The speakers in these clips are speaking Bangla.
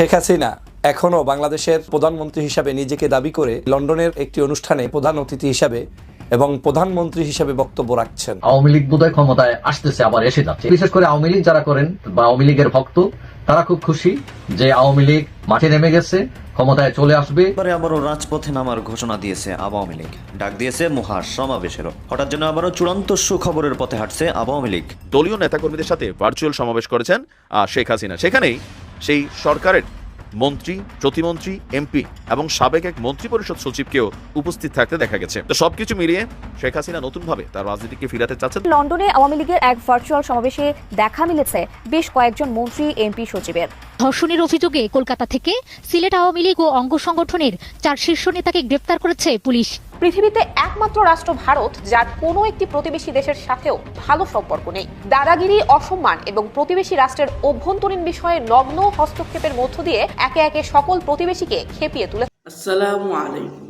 শেখ হাসিনা এখনও বাংলাদেশের প্রধানমন্ত্রী হিসাবে নিজেকে দাবি করে লন্ডনের একটি অনুষ্ঠানে প্রধান অতিথি হিসাবে এবং প্রধানমন্ত্রী হিসাবে বক্তব্য রাখছেন। আওয়ামী লীগ বোধহয় ক্ষমতায় আসতেছে আবার এসে যাচ্ছে। বিশেষ করে আওয়ামী লীগ যারা করেন বা আওয়ামী লীগের ভক্ত তারা খুব খুশি যে আওয়ামী লীগ মাঠে নেমে গেছে ক্ষমতায় চলে আসবে। এবারে আবারও রাজপথে নামার ঘোষণা দিয়েছে আওয়ামী লীগ। ডাক দিয়েছে মহা সমাবেশেরও হঠাৎ যেন আবারও চূড়ান্ত সুখবরের পথে হাঁটছে আওয়ামী লীগ। দলীয় নেতাকর্মীদের সাথে ভার্চুয়াল সমাবেশ করেছেন শেখ হাসিনা। সেখানেই সেই সরকারের মন্ত্রী, প্রতিমন্ত্রী, এমপি এবং সাবেক এক মন্ত্রী পরিষদ সচিবকেও উপস্থিত থাকতে দেখা গেছে। তো সবকিছু মিলিয়ে শেখ হাসিনা নতুন ভাবে তার রাজনীতিকে ফিরাতে চাচ্ছেন। লন্ডনে আওয়ামী লীগের এক ভার্চুয়াল সমাবেশে দেখা মিলেছে বেশ কয়েকজন মন্ত্রী, এমপি, সচিবের। ধর্ষণের অভিযোগে কলকাতা থেকে সিলেট আওয়ামী লীগ ও অঙ্গ সংগঠনের চার শীর্ষ নেতাকে গ্রেপ্তার করেছে পুলিশ। পৃথিবীতে একমাত্র রাষ্ট্র ভারত যার কোনো একটি প্রতিবেশী দেশের সাথেও ভালো সম্পর্ক নেই। দাদাগিরি অসম্মান এবং প্রতিবেশী রাষ্ট্রের অভ্যন্তরীণ বিষয়ে নগ্ন হস্তক্ষেপের মধ্য দিয়ে একে একে সকল প্রতিবেশীকে খেপিয়ে তুলে আসসালামু আলাইকুম।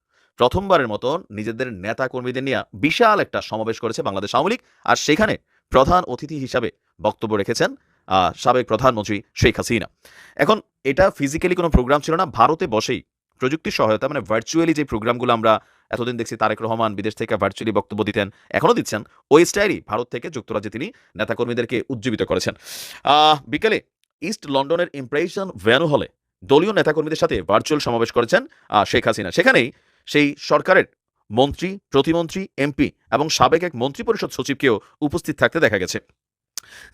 প্রথমবারের মতো নিজেদের নেতা কর্মীদের নিয়ে বিশাল একটা সমাবেশ করেছে বাংলাদেশ আওয়ামী লীগ। আর সেখানে প্রধান অতিথি হিসাবে বক্তব্য রেখেছেন সাবেক প্রধানমন্ত্রী শেখ হাসিনা। এখন এটা ফিজিক্যালি কোনো প্রোগ্রাম ছিল না, ভারতে বসেই প্রযুক্তির সহায়তা মানে ভার্চুয়ালি যে প্রোগ্রামগুলো আমরা এতদিন দেখছি, তারেক রহমান বিদেশ থেকে ভার্চুয়ালি বক্তব্য দিতেন, এখনও দিচ্ছেন, ওই স্টাইলই ভারত থেকে যুক্তরাজ্যে তিনি নেতাকর্মীদেরকে উজ্জীবিত করেছেন। বিকেলে ইস্ট লন্ডনের ইমপ্রেশন ভ্যানু হলে দলীয় নেতাকর্মীদের সাথে ভার্চুয়াল সমাবেশ করেছেন শেখ হাসিনা। সেখানেই সেই সরকারের মন্ত্রী, প্রতিমন্ত্রী, এমপি এবং সাবেক এক মন্ত্রী পরিষদ সচিবকেও উপস্থিত থাকতে দেখা গেছে।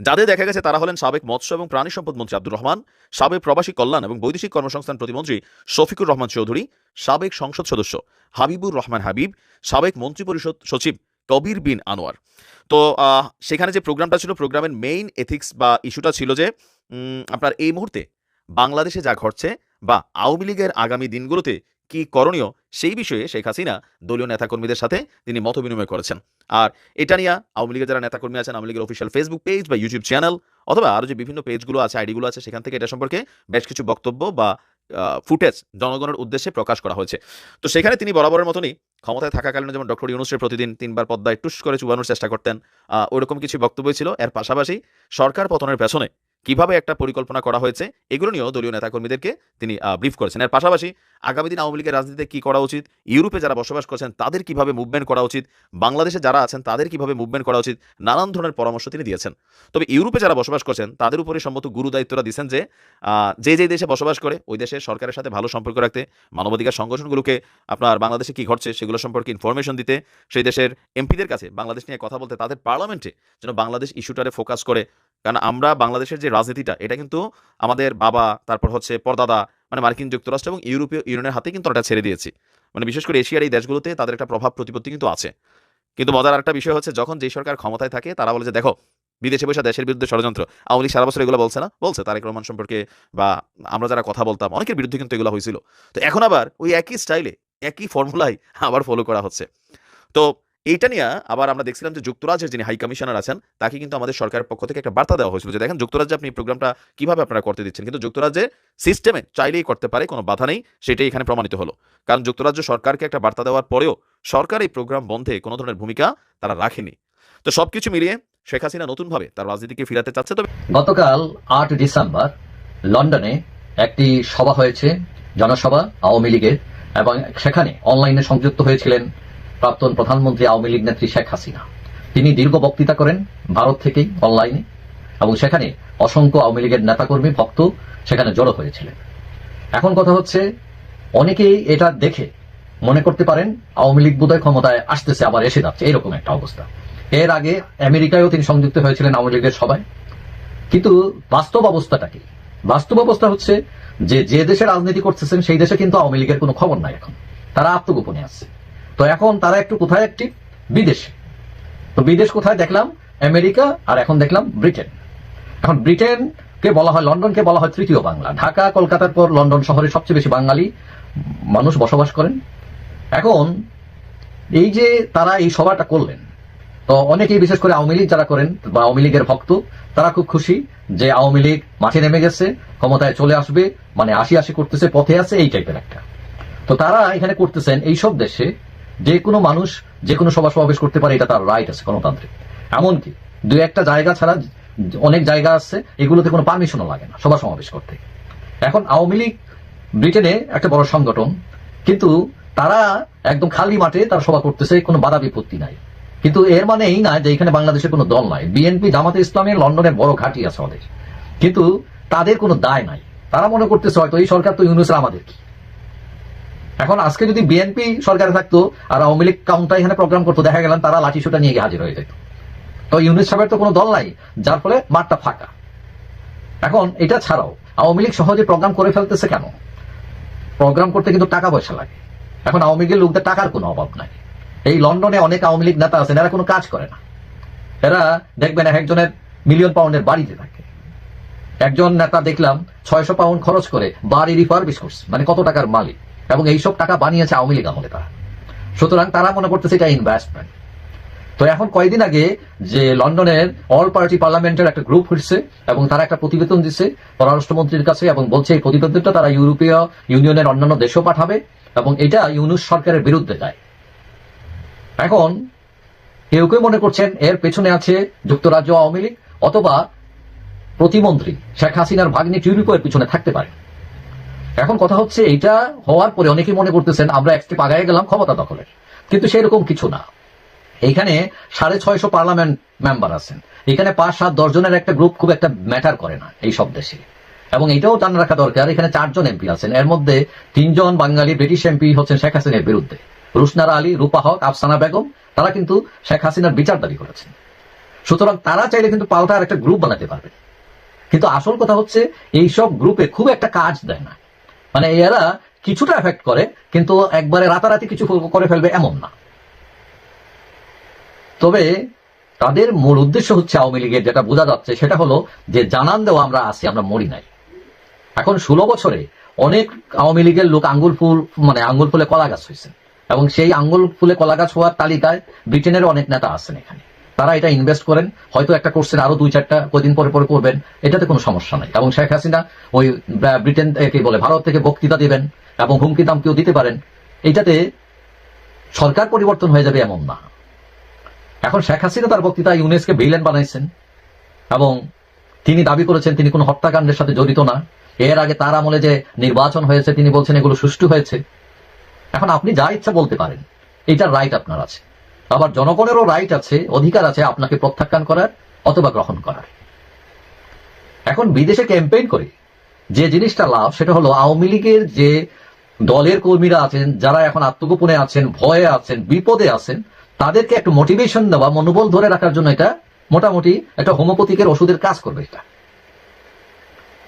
যাদের দেখা গেছে তারা হলেন সাবেক মৎস্য এবং প্রাণী সম্পদ মন্ত্রী আব্দুর রহমান, সাবেক প্রবাসী কল্যাণ এবং বৈদেশিক কর্মসংস্থান প্রতিমন্ত্রী শফিকুর রহমান চৌধুরী, সাবেক সংসদ সদস্য হাবিবুর রহমান হাবিব, সাবেক মন্ত্রী পরিষদ সচিব কবির বিন আনোয়ার। তো সেখানে যে প্রোগ্রামটা ছিল, প্রোগ্রামের মেইন এথিক্স বা ইস্যুটা ছিল যে আপনার এই মুহূর্তে বাংলাদেশে যা ঘটছে বা আওয়ামী লীগের আগামী দিনগুলোতে কি করণীয় সেই বিষয়ে শেখ হাসিনা দলীয় নেতাকর্মীদের সাথে তিনি মত বিনিময় করেছেন। আর এটা নিয়ে আওয়ামী লীগের যারা নেতাকর্মী আছেন আওয়ামী লীগের অফিসিয়াল ফেসবুক পেজ বা ইউটিউব চ্যানেল অথবা আরও যে বিভিন্ন পেজগুলো আছে আইডিগুলো আছে সেখান থেকে এটা সম্পর্কে বেশ কিছু বক্তব্য বা ফুটেজ জনগণের উদ্দেশ্যে প্রকাশ করা হয়েছে। তো সেখানে তিনি বরাবরের মতনই ক্ষমতায় থাকাকালীন যেমন ডক্টর ইউনুসের প্রতিদিন তিনবার পদ্মায় টুস করে চুবানোর চেষ্টা করতেন আহ, ওইরকম কিছু বক্তব্য ছিল। এর পাশাপাশি সরকার পতনের পেছনে কীভাবে একটা পরিকল্পনা করা হয়েছে, এগুলো নিয়েও দলীয় নেতাকর্মীদেরকে তিনি ব্রিফ করেছেন। এর পাশাপাশি আগামী দিন আওয়ামী লীগের রাজনীতিতে কি করা উচিত, ইউরোপে যারা বসবাস করছেন তাদের কীভাবে মুভমেন্ট করা উচিত, বাংলাদেশে যারা আছেন তাদের কীভাবে মুভমেন্ট করা উচিত, নানান ধরনের পরামর্শ তিনি দিয়েছেন। তবে ইউরোপে যারা বসবাস করছেন তাদের উপরে সম্মত গুরু দায়িত্বরা দিচ্ছেন যে যে যে দেশে বসবাস করে ওই দেশের সরকারের সাথে ভালো সম্পর্ক রাখতে, মানবাধিকার সংগঠনগুলোকে আপনার বাংলাদেশে কি ঘটছে সেগুলো সম্পর্কে ইনফরমেশন দিতে, সেই দেশের এমপিদের কাছে বাংলাদেশ নিয়ে কথা বলতে, তাদের পার্লামেন্টে যেন বাংলাদেশ ইস্যুটারে ফোকাস করে কারণ আমরা বাংলাদেশের যে রাজনীতিটা, এটা কিন্তু আমাদের বাবা, তারপর হচ্ছে পরদাদা মানে মার্কিন যুক্তরাষ্ট্র এবং ইউরোপীয় ইউনিয়নের হাতে কিন্তু আমরা ছেড়ে দিয়েছি। মানে বিশেষ করে এশিয়ার এই দেশগুলোতে তাদের একটা প্রভাব প্রতিপত্তি কিন্তু আছে। কিন্তু মজার একটা বিষয় হচ্ছে, যখন যেই সরকার ক্ষমতায় থাকে, তারা বলে যে, দেখো, বিদেশে বসে দেশের বিরুদ্ধে ষড়যন্ত্র। আওয়ামী লীগ সারা বছর এগুলো বলছে না? বলছে, তারেক রহমান সম্পর্কে বা আমরা যারা কথা বলতাম, অনেকের বিরুদ্ধে কিন্তু এগুলো হয়েছিল। তো এখন আবার ওই একই স্টাইলে, একই ফর্মুলাই আবার ফলো করা হচ্ছে। তো এইটা নিয়ে আবার আমরা দেখছিলাম যে যুক্তরাজ্যের যিনি হাই কমিশনার আছেন, তাকে কিন্তু আমাদের সরকারের পক্ষ থেকে একটা বার্তা দেওয়া হয়েছিল যে দেখেন, যুক্তরাজ্যে আপনি প্রোগ্রামটা কীভাবে আপনারা করতে দিচ্ছেন। কিন্তু যুক্তরাজ্যের সিস্টেমে চাইলেই করতে পারে, কোনো বাধা নেই, সেটাই এখানে প্রমাণিত হলো। কারণ যুক্তরাজ্য সরকারকে একটা বার্তা দেওয়ার পরেও সরকার এই প্রোগ্রাম বন্ধে কোনো ধরনের ভূমিকা তারা রাখেনি। তো সবকিছু মিলিয়ে শেখ হাসিনা নতুনভাবে তার রাজনীতিকে ফিরাতে চাচ্ছে। তবে গতকাল আট ডিসেম্বর লন্ডনে একটি সভা হয়েছে, জনসভা, আওয়ামী লীগের, এবং সেখানে অনলাইনে সংযুক্ত হয়েছিলেন প্রাক্তন প্রধানমন্ত্রী আওয়ামী লীগ নেত্রী শেখ হাসিনা। তিনি দীর্ঘ বক্তৃতা করেন ভারত থেকেই, অনলাইনে, এবং সেখানে অসংখ্য আওয়ামী লীগের নেতাকর্মী, ভক্ত সেখানে জড়ো হয়েছিলেন। এখন কথা হচ্ছে, অনেকেই এটা দেখে মনে করতে পারেন, আওয়ামী লীগ বোধহয় ক্ষমতায় আসতেছে, আবার এসে যাচ্ছে, এরকম একটা অবস্থা। এর আগে আমেরিকায়ও তিনি সংযুক্ত হয়েছিলেন আওয়ামী লীগের সভায়। কিন্তু বাস্তব অবস্থাটা কি? বাস্তব অবস্থা হচ্ছে যে যে দেশে রাজনীতি করতেছেন, সেই দেশে কিন্তু আওয়ামী লীগের কোনো খবর নাই এখন। তারা আত্মগোপনে আছে। তো এখন তারা একটু কোথায় একটি বিদেশে। তো বিদেশ কোথায় দেখলাম? আমেরিকা আর এখন দেখলাম ব্রিটেন। এখন ব্রিটেন কে বলা হয়, লন্ডনকে বলা হয় তৃতীয় বাংলা। ঢাকা, কলকাতার পর লন্ডন শহরে সবচেয়ে বেশি বাঙালি মানুষ বসবাস করেন। এখন এই যে তারা এই সভাটা করলেন, তো অনেকেই বিশেষ করে আওয়ামী লীগ যারা করেন বা আওয়ামী লীগের ভক্ত, তারা খুব খুশি যে আওয়ামী লীগ মাঠে নেমে গেছে, ক্ষমতায় চলে আসবে মানে আশি আশি করতেছে, পথে আছে, এই টাইপের একটা। তো তারা এখানে করতেছেন, এইসব দেশে যে কোনো মানুষ, যে কোনো সভা সমাবেশ করতে পারে, এটা তার রাইট আছে গণতান্ত্রিক। এমনকি দু একটা জায়গা ছাড়া অনেক জায়গা আছে, এগুলোতে কোনো পারমিশনও লাগে না সভা সমাবেশ করতে। এখন আওয়ামী লীগ, ব্রিটেনে একটা বড় সংগঠন, কিন্তু তারা একদম খালি মাঠে তারা সভা করতেছে, কোনো বাধা বিপত্তি নাই। কিন্তু এর মানে এই না যে এখানে বাংলাদেশের কোনো দল নাই। বিএনপি জামাতে ইসলামী, লন্ডনের বড় ঘাঁটি আছে আমাদের কিন্তু তাদের কোনো দায় নাই। তারা মনে করতেছে হয়তো এই সরকার তো ইউনুসের আমাদের কি? এখন আজকে যদি বিএনপি সরকারে থাকতো আর আওয়ামী লীগ কাউন্টার এখানে প্রোগ্রাম করতো, দেখা গেলাম তারা লাঠি সোটা নিয়ে গিয়ে হাজির হয়ে যেত। তো ইউনুস সাহেবের তো কোনো দল নাই, যার ফলে মাঠটা ফাঁকা। এখন এটা ছাড়াও আওয়ামী লীগ সহজে প্রোগ্রাম করে ফেলতেছে কেন? প্রোগ্রাম করতে কিন্তু টাকা পয়সা লাগে। এখন আওয়ামী লীগের লোকদের টাকার কোনো অভাব নাই। এই লন্ডনে অনেক আওয়ামী লীগ নেতা আছেন, এরা কোনো কাজ করে না। এরা দেখবেন এক একজনের মিলিয়ন পাউন্ডের বাড়িতে থাকে। একজন নেতা দেখলাম ছয়শো পাউন্ড খরচ করে বাড়ি রিফার্বিশ করছে মানে কত টাকার মালিক। এবং এইসব টাকা বানিয়েছে আওয়ামী লীগ আমলে তারা। সুতরাং তারা মনে করতেছে এটা ইনভেস্টমেন্ট তো এখন কয়েকদিন আগে যে লন্ডনের অল পার্টি পার্লামেন্টের একটা গ্রুপ হচ্ছে এবং তারা একটা প্রতিবেদন দিচ্ছে পররাষ্ট্রমন্ত্রীর কাছে এবং বলছে এই প্রতিবেদনটা তারা ইউরোপীয় ইউনিয়নের অন্যান্য দেশেও পাঠাবে এবং এটা ইউনুস সরকারের বিরুদ্ধে যায়। এখন কেউ কেউ মনে করছেন এর পেছনে আছে যুক্তরাজ্য আওয়ামী লীগ অথবা প্রতিমন্ত্রী শেখ হাসিনার ভাগ্নি টিউলিপের পিছনে থাকতে পারে। এখন কথা হচ্ছে এটা হওয়ার পরে অনেকেই মনে করতেছেন, আমরা এক স্টেপ আগায় গেলাম ক্ষমতা দখলের কিন্তু সেরকম কিছু না। এখানে সাড়ে ছয়শো পার্লামেন্ট মেম্বার আছেন। এখানে পাঁচ, সাত, দশ জনের একটা গ্রুপ খুব একটা ম্যাটার করে না এই সব দেশে। এবং এটাও টান রাখা দরকার, এখানে চারজন এমপি আছেন। এর মধ্যে তিনজন বাঙালি, ব্রিটিশ এমপি হচ্ছেন শেখ হাসিনার বিরুদ্ধে। রুশনারা আলী, রূপা হক, আফসানা বেগম, তারা কিন্তু শেখ হাসিনার বিচার দাবি করেছেন। সুতরাং তারা চাইলে কিন্তু পাল্টা আর একটা গ্রুপ বানাতে পারবে। কিন্তু আসল কথা হচ্ছে এই সব গ্রুপে খুব একটা কাজ দেয় না। মানে এরা কিছুটা এফেক্ট করে, কিন্তু একবারে রাতারাতি কিছু করে ফেলবে এমন না। তবে তাদের মূল উদ্দেশ্য হচ্ছে আওয়ামী লীগের যেটা বোঝা যাচ্ছে, সেটা হলো যে জানান দেওয়া আমরা আছি, আমরা মরি নাই। এখন ষোলো বছরে অনেক আওয়ামী লীগের লোক আঙ্গুল ফুল মানে আঙ্গুল ফুলে কলা গাছ হয়েছে। এবং সেই আঙ্গুল ফুলে কলা গাছ হওয়ার তালিকায় ব্রিটেনের অনেক নেতা আছেন এখানে। তারা এটা ইনভেস্ট করেন, হয়তো একটা করছেন আরও দুই, চারটা কদিন পরে পরে করবেন, এটাতে কোনো সমস্যা নাই। এবং শেখ হাসিনা ওই ব্রিটেন কি বলে, ভারত থেকে বক্তৃতা দিবেন এবং হুমকি দামকেও দিতে পারেন, এটাতে সরকার পরিবর্তন হয়ে যাবে এমন না। এখন শেখ হাসিনা তার বক্তৃতা ইউনেসকে ভিলেন বানাইছেন এবং তিনি দাবি করেছেন তিনি কোনো হত্যাকাণ্ডের সাথে জড়িত না। এর আগে তার আমলে যে নির্বাচন হয়েছে, তিনি বলছেন এগুলো সুষ্ঠু হয়েছে। এখন আপনি যা ইচ্ছা বলতে পারেন, এটার রাইট আপনার আছে। আবার জনগণেরও রাইট আছে, অধিকার আছে আপনাকে প্রত্যাখ্যান করার অথবা গ্রহণ করার। এখন বিদেশে ক্যাম্পেইন করে। যে জিনিসটা লাভ, সেটা হলো আওয়ামী লীগের যে দলের কর্মীরা আছেন, যারা এখন আত্মগোপনে আছেন, ভয়ে আছেন, বিপদে আছেন, তাদেরকে একটু মোটিভেশন দেওয়া, মনোবল ধরে রাখার জন্য এটা মোটামুটি একটা হোমিওপ্যাথিকের ওষুধের কাজ করবে এটা।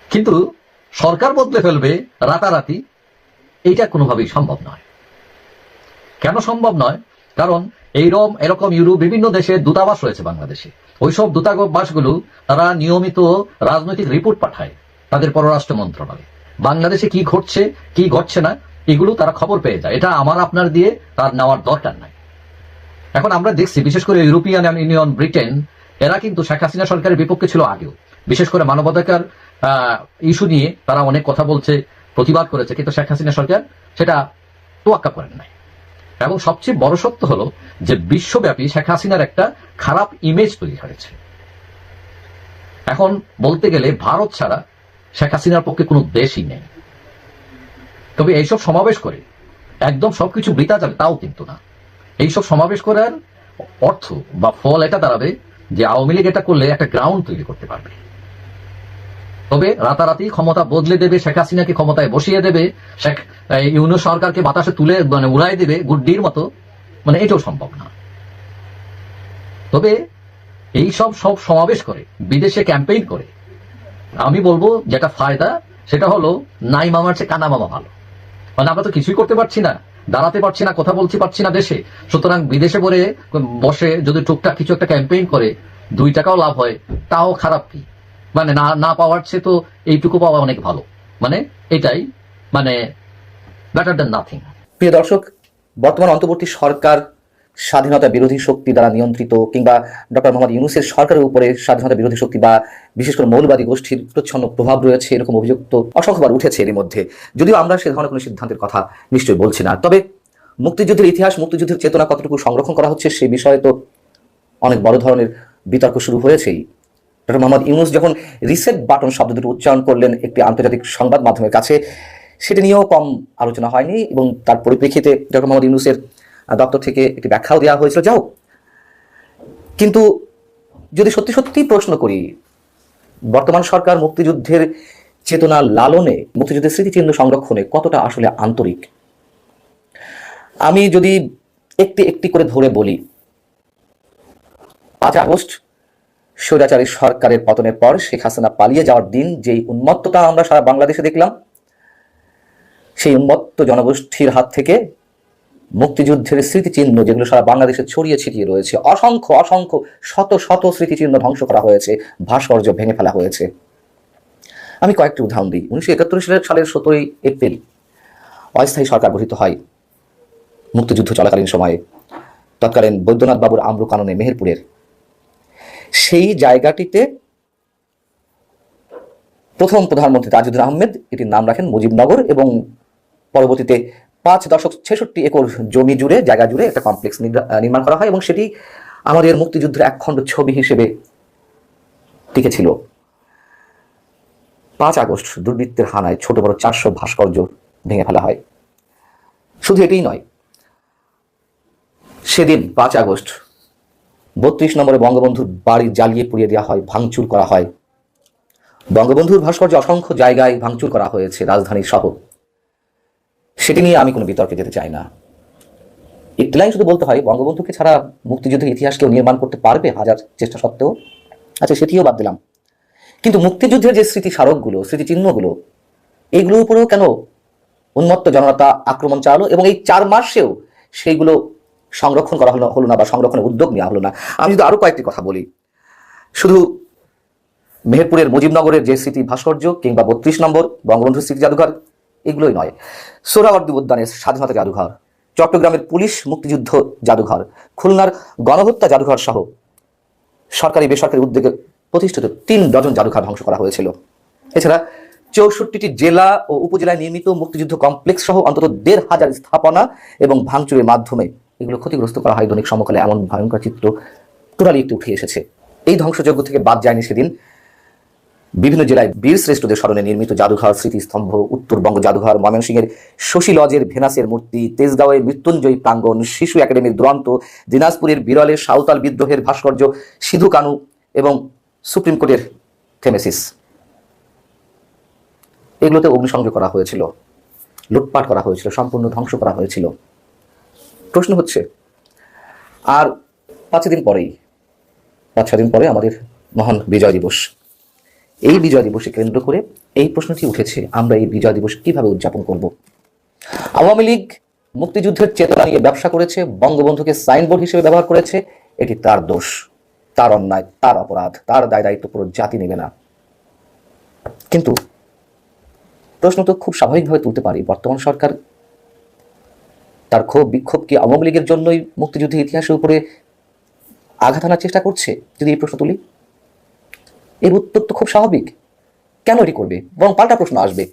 কিন্তু সরকার বদলে ফেলবে রাতারাতি, এইটা কোনোভাবেই সম্ভব নয়। কেন সম্ভব নয়? কারণ এইরকম এরকম ইউরোপ, বিভিন্ন দেশে দূতাবাস রয়েছে বাংলাদেশে। ওইসব দূতাবাসগুলো তারা নিয়মিত রাজনৈতিক রিপোর্ট পাঠায় তাদের পররাষ্ট্র মন্ত্রণালয়ে। বাংলাদেশে কি ঘটছে কি ঘটছে না, এগুলো তারা খবর পেয়ে যায়। এটা আমার আপনার দিয়ে তার নেওয়ার দরকার নাই। এখন আমরা দেখছি, বিশেষ করে ইউরোপিয়ান ইউনিয়ন ব্রিটেন, এরা কিন্তু শেখ হাসিনা সরকারের বিপক্ষে ছিল আগেও। বিশেষ করে মানবাধিকার ইস্যু নিয়ে তারা অনেক কথা বলছে, প্রতিবাদ করেছে, কিন্তু শেখ হাসিনা সরকার সেটা তোয়াক্কা করেন নাই। এবং সবচেয়ে বড় সত্য হলো যে বিশ্বব্যাপী শেখ হাসিনার একটা খারাপ ইমেজ তৈরি হয়েছে। এখন বলতে গেলে ভারত ছাড়া শেখ হাসিনার পক্ষে কোনো দেশই নেই। তবে এইসব সমাবেশ করে একদম সবকিছু বৃতা যাবে তাও কিন্তু না। এইসব সমাবেশ করার অর্থ বা ফল এটা দাঁড়াবে যে আওয়ামী লীগ এটা করলে একটা গ্রাউন্ড তৈরি করতে পারবে। তবে রাতারাতি ক্ষমতা বদলে দেবে, শেখ হাসিনাকে ক্ষমতায় বসিয়ে দেবে, শেখ, এই ইউনুস সরকারকে বাতাসে তুলে মানে উড়াই দেবে গুড্ডির মতো। মানে এটাও সম্ভব না। তবে এই সব সব সমাবেশ করে, বিদেশে ক্যাম্পেইন করে। আমি বলব যেটা ফায়দা, সেটা হলো নাই মামার চেয়ে কানা মামা ভালো। মানে আমরা তো কিছুই করতে পারছি না, দাঁড়াতে পারছি না, কথা বলতে পারছি না দেশে। সুতরাং বিদেশে পরে বসে যদি টুকটাক কিছু একটা ক্যাম্পেইন করে, দুই টাকাও লাভ হয়, তাও খারাপ কি? মানে না না পাওয়ার চেয়ে তো এইটুকু পাওয়া অনেক ভালো। মানে এটাই মানে বেটার দেন নাথিং প্রিয় দর্শক, বর্তমান অন্তর্বর্তী সরকার স্বাধীনতা বিরোধী শক্তি দ্বারা নিয়ন্ত্রিত কিংবা ডক্টর মোহাম্মদ ইউনুসের সরকারের উপরে স্বাধীনতা বিরোধী শক্তি বা বিশেষ করে মৌলবাদী গোষ্ঠীর প্রচ্ছন্ন প্রভাব রয়েছে, এরকম অভিযোগ তো অসংখ্যবার উঠেছে এর মধ্যে। যদিও আমরা সে ধরনের কোনো সিদ্ধান্তের কথা নিশ্চয়ই বলছি না। তবে মুক্তিযুদ্ধের ইতিহাস, মুক্তিযুদ্ধের চেতনা কতটুকু সংরক্ষণ করা হচ্ছে সে বিষয়ে তো অনেক বড় ধরনের বিতর্ক শুরু হয়েছেই। ডক্টর মোহাম্মদ ইউনুস যখন রিসেট বাটন শব্দ দুটো উচ্চারণ করলেন একটি আন্তর্জাতিক সংবাদ মাধ্যমের কাছে, সেটা নিয়েও কম আলোচনা হয়নি এবং তার পরিপ্রেক্ষিতে ডক্টর মোহাম্মদ ইউনুসের দপ্তর থেকে একটি ব্যাখ্যাও দেওয়া হয়েছিল। যাও কিন্তু যদি সত্যি সত্যি প্রশ্ন করি, বর্তমান সরকার মুক্তিযুদ্ধের চেতনা লালনে, মুক্তিযুদ্ধের স্মৃতিচিহ্ন সংরক্ষণে কতটা আসলে আন্তরিক? আমি যদি একটি একটি করে ধরে বলি পাঁচ আগস্ট স্বৈরাচারী সরকারের পতনের পর শেখ হাসিনা পালিয়ে যাওয়ার দিন যেই উন্মত্ততা আমরা সারা বাংলাদেশে দেখলাম, সেই উন্মত্ত জনগোষ্ঠীর হাত থেকে মুক্তিযুদ্ধের স্মৃতিচিহ্ন যেগুলো সারা বাংলাদেশে ছড়িয়ে ছিটিয়ে রয়েছে, অসংখ্য অসংখ্য, শত শত স্মৃতিচিহ্ন ধ্বংস করা হয়েছে, ভাস্কর্য ভেঙে ফেলা হয়েছে। আমি কয়েকটি উদাহরণ দিই। উনিশশো একাত্তর সালের সতেরোই এপ্রিল অস্থায়ী সরকার গঠিত হয় মুক্তিযুদ্ধ চলাকালীন সময়ে। তৎকালীন বৈদ্যনাথ বাবুর কাননে মেহেরপুরের সেই জায়গাটিতে প্রথম প্রধানমন্ত্রী তাজুদ্দিন আহমেদ, এটির নাম রাখেন মুজিবনগর এবং পরবর্তীতে পাঁচ দশক ছেষট্টি একর জমি জুড়ে, জায়গা জুড়ে একটা কমপ্লেক্স নির্মাণ করা হয় এবং সেটি আমাদের মুক্তিযুদ্ধের একখণ্ড ছবি হিসেবে টিকেছিল। পাঁচ আগস্ট, দুর্বৃত্তের হানায় ছোট বড় চারশো ভাস্কর্য ভেঙে ফেলা হয়। শুধু এটিই নয়, সেদিন পাঁচ আগস্ট বত্রিশ নম্বরে বঙ্গবন্ধুর বাড়ি জ্বালিয়ে পুড়িয়ে দেওয়া হয়, ভাঙচুর করা হয়। বঙ্গবন্ধুর ভাস্কর্য অসংখ্য জায়গায় ভাঙচুর করা হয়েছে রাজধানী সহ। সেটি নিয়ে আমি কোনো বিতর্কে যেতে চাই না। একটি লাইন শুধু বলতে হয়, বঙ্গবন্ধুকে ছাড়া মুক্তিযুদ্ধের ইতিহাস কেউ নির্মাণ করতে পারবে হাজার চেষ্টা সত্ত্বেও? আচ্ছা সেটিও বাদ দিলাম। কিন্তু মুক্তিযুদ্ধের যে স্মৃতি স্মারকগুলো স্মৃতিচিহ্নগুলো এইগুলোর উপরেও কেন উন্মত্ত জনতা আক্রমণ চালালো এবং এই চার মাসেও সেইগুলো সংরক্ষণ করা হলো হলো না বা সংরক্ষণের উদ্যোগ নেওয়া হলো না। আমি যদি আরও কয়েকটি কথা বলি, শুধু মেহেরপুরের মুজিবনগরের যে স্মৃতি ভাস্কর্য কিংবা বত্রিশ নম্বর বঙ্গবন্ধু স্মৃতি জাদুঘর, এগুলোই নয়। সোহরাওয়ার্দী উদ্যানের স্বাধীনতা জাদুঘর, চট্টগ্রামের পুলিশ মুক্তিযুদ্ধ জাদুঘর, খুলনার গণহত্যা জাদুঘর সহ সরকারি বেসরকারি উদ্যোগে প্রতিষ্ঠিত তিন ডজন জাদুঘর ধ্বংস করা হয়েছিল। এছাড়া চৌষট্টিটি জেলা ও উপজেলায় নির্মিত মুক্তিযুদ্ধ কমপ্লেক্স সহ অন্তত দেড় হাজার স্থাপনা এবং ভাঙচুরের মাধ্যমে এগুলো ক্ষতিগ্রস্ত করা হয় দৈনিক সমকালে, এমন ভয়ঙ্কর চিত্র টোটালি একটু উঠে এসেছে। এই ধ্বংসযজ্ঞ থেকে বাদ যায়নি সেদিন বিভিন্ন জেলায় বীর শ্রেষ্ঠদের স্মরণে নির্মিত জাদুঘর, স্মৃতিস্তম্ভ, উত্তরবঙ্গ জাদুঘর, ময়মনসিংহের শশী লজের ভেনাসের মূর্তি তেজগাঁওয়ের মৃত্যুঞ্জয়ী প্রাঙ্গণ, শিশু একাডেমির দুরন্ত, দিনাজপুরের বিরলের সাঁওতাল বিদ্রোহের ভাস্কর্য, সিধু কানু এবং সুপ্রিম কোর্টের থেমেসিস। এগুলোতে অগ্নিসংযোগ করা হয়েছিল, লুটপাট করা হয়েছিল, সম্পূর্ণ ধ্বংস করা হয়েছিল। প্রশ্ন হচ্ছে, আর পাঁচ দিন পরেই, পাঁচ ছ দিন পরে আমাদের মহান বিজয় দিবস। এই বিজয় দিবসে কেন্দ্র করে এই প্রশ্নটি উঠেছে, আমরা এই বিজয় দিবস কীভাবে উদযাপন করব? আওয়ামী লীগ মুক্তিযুদ্ধের চেতনা নিয়ে ব্যবসা করেছে, বঙ্গবন্ধুকে সাইনবোর্ড হিসেবে ব্যবহার করেছে, এটি তার দোষ, তার অন্যায়, তার অপরাধ, তার দায় দায়িত্ব পুরো জাতি নেবে না। কিন্তু প্রশ্ন তো খুব স্বাভাবিকভাবে তুলতে পারি, বর্তমান সরকার তার ক্ষোভ, বিক্ষোভ কি আওয়ামী লীগের জন্যই মুক্তিযুদ্ধের ইতিহাসের উপরে আঘাত আনার চেষ্টা করছে? যদি এই প্রশ্ন তুলি। এর উত্তর তো খুব স্বাভাবিক। কেন এটি করবে? বরং পাল্টা প্রশ্ন আসবে।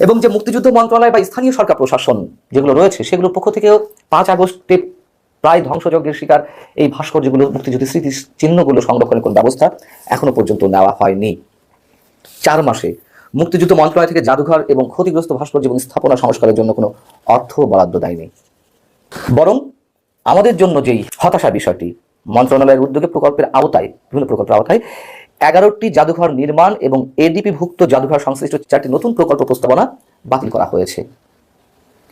এবং যে মুক্তিযুদ্ধ মন্ত্রণালয় বা স্থানীয় সরকার প্রশাসন যেগুলো রয়েছে, সেগুলোর পক্ষ থেকেও পাঁচ আগস্টে প্রায় ধ্বংসযজ্ঞের শিকার এই ভাস্কর্যগুলো, মুক্তিযুদ্ধের স্মৃতি চিহ্নগুলো সংরক্ষণের কোনো ব্যবস্থা এখনও পর্যন্ত নেওয়া হয়নি। চার মাসে মুক্তিযুদ্ধ মন্ত্রণালয় থেকে জাদুঘর এবং ক্ষতিগ্রস্ত ভাস্কর্য এবং স্থাপনা সংস্কারের জন্য কোনো অর্থ বরাদ্দ দেয়নি। বরং আমাদের জন্য যেই হতাশা বিষয়টি মন্ত্রণালয়ের উদ্যোগে প্রকল্পের আওতায়, বিভিন্ন প্রকল্পের আওতায়, এগারোটি জাদুঘর নির্মাণ এবং এডিপি ভুক্ত জাদুঘর সংশ্লিষ্ট চারটি নতুন প্রকল্প প্রস্তাবনা বাতিল করা হয়েছে।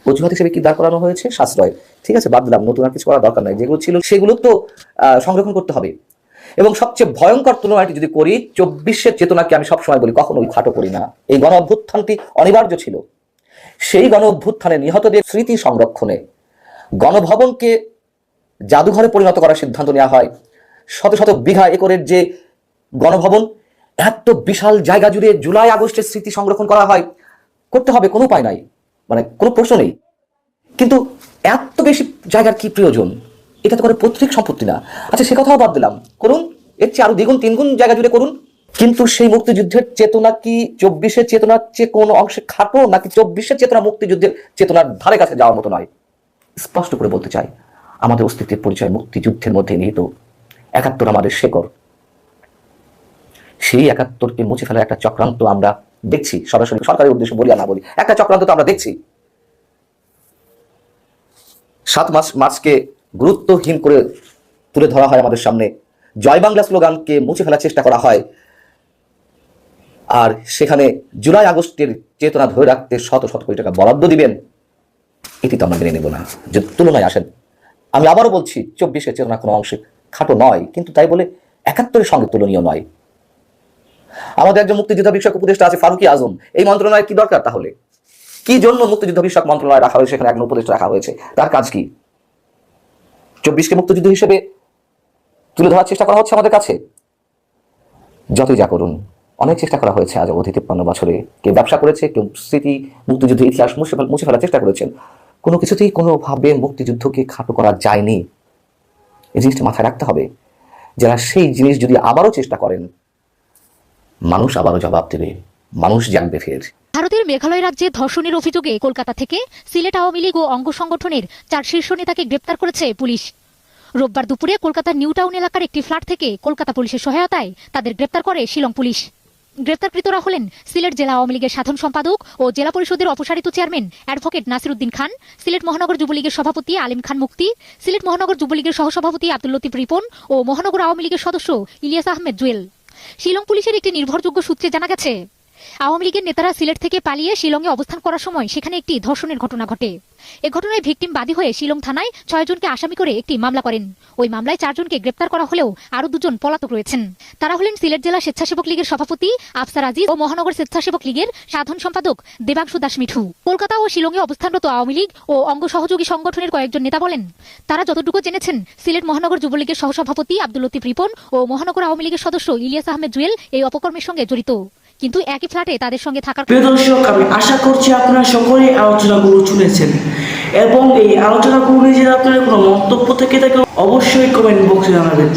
অজুহাত হিসেবে কি দাঁড় করানো হয়েছে? সাশ্রয়। ঠিক আছে, বাদ দিলাম, নতুন আর কিছু করার দরকার নাই। যেগুলো ছিল, সেগুলো তো সংরক্ষণ করতে হবে। এবং সবচেয়ে ভয়ঙ্কর তুলনাটি যদি করি, চব্বিশের চেতনাকে আমি সবসময় বলি, কখনোই খাটো করি না। এই গণ অভ্যুত্থানটি অনিবার্য ছিল। সেই গণ অভ্যুত্থানে নিহতদের স্মৃতি সংরক্ষণে গণভবনকে জাদুঘরে পরিণত করার সিদ্ধান্ত নেওয়া হয়। শত শত বিঘা একরের যে গণভবন, এত বিশাল জায়গা জুড়ে জুলাই আগস্টের স্মৃতি সংরক্ষণ করা হয়। করতে হবে কোনো উপায় নাই মানে কোনো প্রশ্ন নেই। কিন্তু এত বেশি জায়গার কি প্রয়োজন? এটা তো করে পৈতৃক সম্পত্তি না। আচ্ছা সে কথাও বাদ দিলাম। করুন, এর চেয়ে আরও দ্বিগুণ, তিনগুণ জায়গা জুড়ে করুন। কিন্তু সেই মুক্তিযুদ্ধের চেতনা কি চব্বিশের চেতনার চেয়ে কোনো অংশে খাটো, নাকি চব্বিশের চেতনা মুক্তিযুদ্ধের চেতনার ধারে কাছে যাওয়ার মতো নয়? স্পষ্ট করে বলতে চাই, আমাদের অস্তিত্বের পরিচয় মুক্তিযুদ্ধের মধ্যে নিহিত। একাত্তর আমাদের শেকড়। সেই একাত্তরকে মুছে ফেলার একটা চক্রান্ত আমরা দেখছি। সরাসরি সরকারের উদ্দেশ্যে বলি না বলি, একটা চক্রান্ত তো আমরা দেখছি। সাত মাস মার্চকে গুরুত্বহীন করে তুলে ধরা হয় আমাদের সামনে। জয় বাংলা স্লোগানকে মুছে ফেলার চেষ্টা করা হয়। আর সেখানে জুলাই আগস্টের চেতনা ধরে রাখতে শত শত কোটি টাকা বরাদ্দ দিবেন। এটি তো আমরা মেনে নেব না। যে তুলনায় আসেন, আমি আবারও বলছি, চব্বিশের চেতনা কোনো অংশে খাটো নয়, কিন্তু তাই বলে একাত্তরের সঙ্গে তুলনীয় নয়। আমাদের একজন মুক্তিযোদ্ধা বিষয়ক উপদেষ্টা আছে ফারুকি আজম। এই মন্ত্রণালয় কি দরকার তাহলে? কি জন্য মুক্তিযুদ্ধ বিষয়ক মন্ত্রণালয় রাখা হয়েছে? সেখানে একজন উপদেষ্টা রাখা হয়েছে। তার কাজ কি? চব্বিশকে মুক্তিযুদ্ধ হিসেবে তুলে ধরার চেষ্টা করা হচ্ছে আমাদের কাছে? যতই যা করুন। অনেক চেষ্টা করা হয়েছে আজ অবধি তিপ্পান্ন বছরে। কেউ ব্যবসা করেছে, কেউ স্মৃতি, মুক্তিযুদ্ধের ইতিহাস মুছে ফেল- মুছে ফেলার চেষ্টা করেছেন। কোনো কিছুতেই কোনোভাবে মুক্তিযুদ্ধকে খাটো করা যায়নি। এই জিনিসটা মাথায় রাখতে হবে। যারা সেই জিনিস যদি আবারও চেষ্টা করেন, মানুষ আবারও জবাব দেবে। মানুষ জানবে ফের। ভারতের মেঘালয় রাজ্যে ধর্ষণের অভিযোগে কলকাতা থেকে সিলেট আওয়ামী লীগ ও অঙ্গ সংগঠনের চার শীর্ষ নেতাকে গ্রেপ্তার করেছে পুলিশ। রোববার দুপুরে কলকাতার নিউ টাউন এলাকার একটি ফ্ল্যাট থেকে কলকাতা পুলিশের সহায়তায় তাদের গ্রেপ্তার করে শিলং পুলিশ। গ্রেপ্তারকৃতরা হলেন সিলেট জেলা আওয়ামী লীগের সাধারণ সম্পাদক ও জেলা পরিষদের অপসারিত চেয়ারম্যান অ্যাডভোকেট নাসিরুদ্দিন খান, সিলেট মহানগর যুবলীগের সভাপতি আলিম খান মুক্তি সিলেট মহানগর যুবলীগের সহসভাপতি আব্দুল লতিফ রিপন ও মহানগর আওয়ামী লীগের সদস্য ইলিয়াস আহমেদ জুয়েল। শিলং পুলিশের একটি নির্ভরযোগ্য সূত্রে জানা গেছে আওয়ামী লীগের নেতারা সিলেট থেকে পালিয়ে শিলংয়ে অবস্থান করার সময় সেখানে একটি ধর্ষণের ঘটনা ঘটে। এ ঘটনায় ভিকটিম বাদী হয়ে শিলং থানায় ছয়জনকে আসামি করে একটি মামলা করেন। ওই মামলায় চারজনকে গ্রেপ্তার করা হলেও আরও দুজন পলাতক রয়েছেন। তারা হলেন সিলেট জেলা স্বেচ্ছাসেবক লীগের সভাপতি আফসার আজিজ ও মহানগর স্বেচ্ছাসেবক লীগের সাধারণ সম্পাদক দেবাংশু দাস মিঠু কলকাতা ও শিলংয়ে অবস্থানরত আওয়ামী লীগ ও অঙ্গ সহযোগী সংগঠনের কয়েকজন নেতা বলেন, তারা যতটুকু জেনেছেন, সিলেট মহানগর যুবলীগের সহসভাপতি আব্দুল লতিফ রিপন ও মহানগর আওয়ামী লীগের সদস্য ইলিয়াস আহমেদ জুয়েল এই অপকর্মের সঙ্গে জড়িত। কিন্তু একই ফ্ল্যাটে তাদের সঙ্গে থাকার প্রিয় দর্শক, আমি আশা করছি আপনারা সকলেই আলোচনাগুলো শুনেছেন। এবং এই আলোচনাগুলো নিয়ে যদি আপনাদের কোনো মন্তব্য থেকে থাকে অবশ্যই কমেন্ট বক্সে জানাবেন।